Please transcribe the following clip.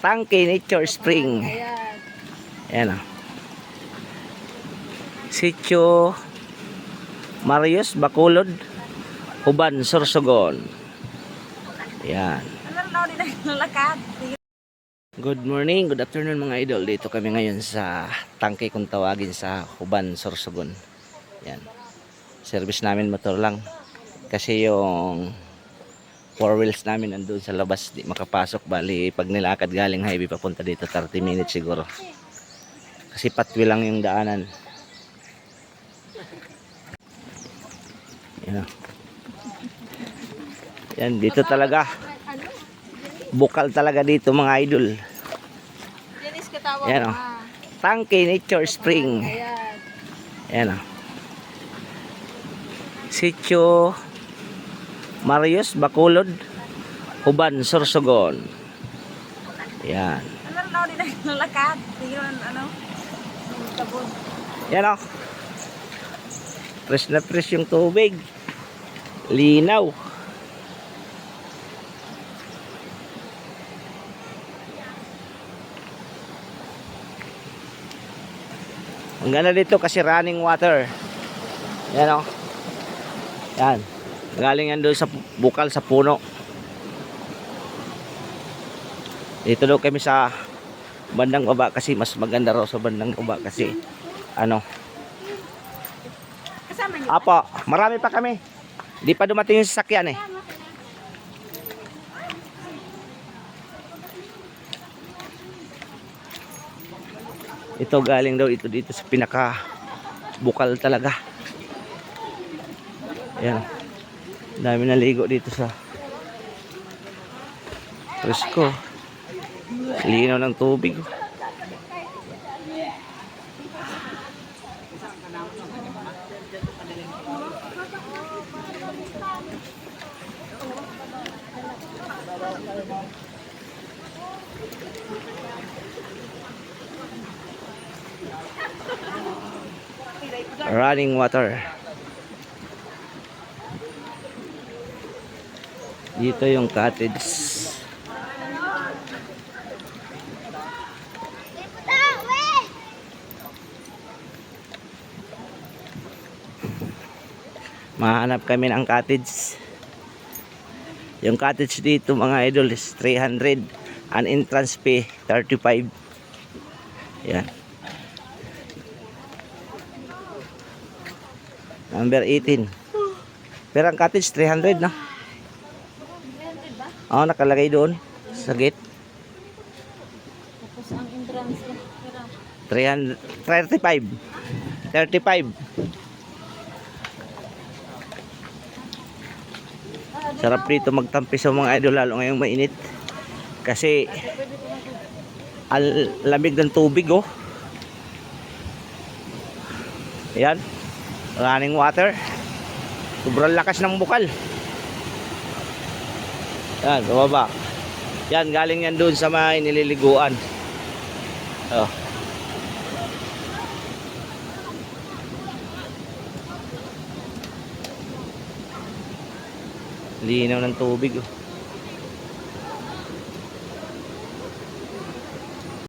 Tangke Nature Spring. Ayan. Ayan o. Sitio Marius Bacolod Uban Sorsogon. Ayan. Good morning, good afternoon mga idol. Dito kami ngayon sa tangke kung tawagin sa Uban Sorsogon. Yan. Service namin motor lang. Kasi yung four wheels namin andun sa labas di makapasok. Bali pag nilakad galing highway papunta dito 30 minutes siguro. Kasi patwi lang yung daanan. Yan. o. Yan, dito talaga. Bukal talaga dito mga idol. Ayan, mo, oh. Tangke Nature Spring. Ayan o. Sitio Marius Bacolod Uban Sorsogon. Ayan. Ano na din ang lakad? Tingnan ano? Yung Kabon. Ayan o. Fresh na fresh yung tubig. Linaw. Ang ganda dito kasi running water. Yan o. Yan. Galing yan doon sa bukal sa puno. Dito daw kami sa bandang baba kasi mas maganda raw sa bandang baba kasi ano. Apo, marami pa kami. Di pa dumating yung sasakyan eh. Ito galing daw ito dito sa pinaka bukal talaga. Ayan. Dami naligo dito sa Presko. Linaw ng tubig. running water. Dito yung cottage. Mahanap kami ng cottage. Yung cottage dito mga idol is 300. An entrance fee 35. Yan. Number 18. Pero ang cottage 300 na. Oo, nakalagay doon sa gate. Tapos ang entrance ko. 300, 35. 35. Sarap dito magtampi sa mga idol lalo ngayong mainit. Kasi al lamig ng tubig oh. Ayan. Running water. Sobrang lakas ng bukal. Yan, bumaba. Yan, galing yan doon sa may nililiguan. Oh. Linaw ng tubig oh.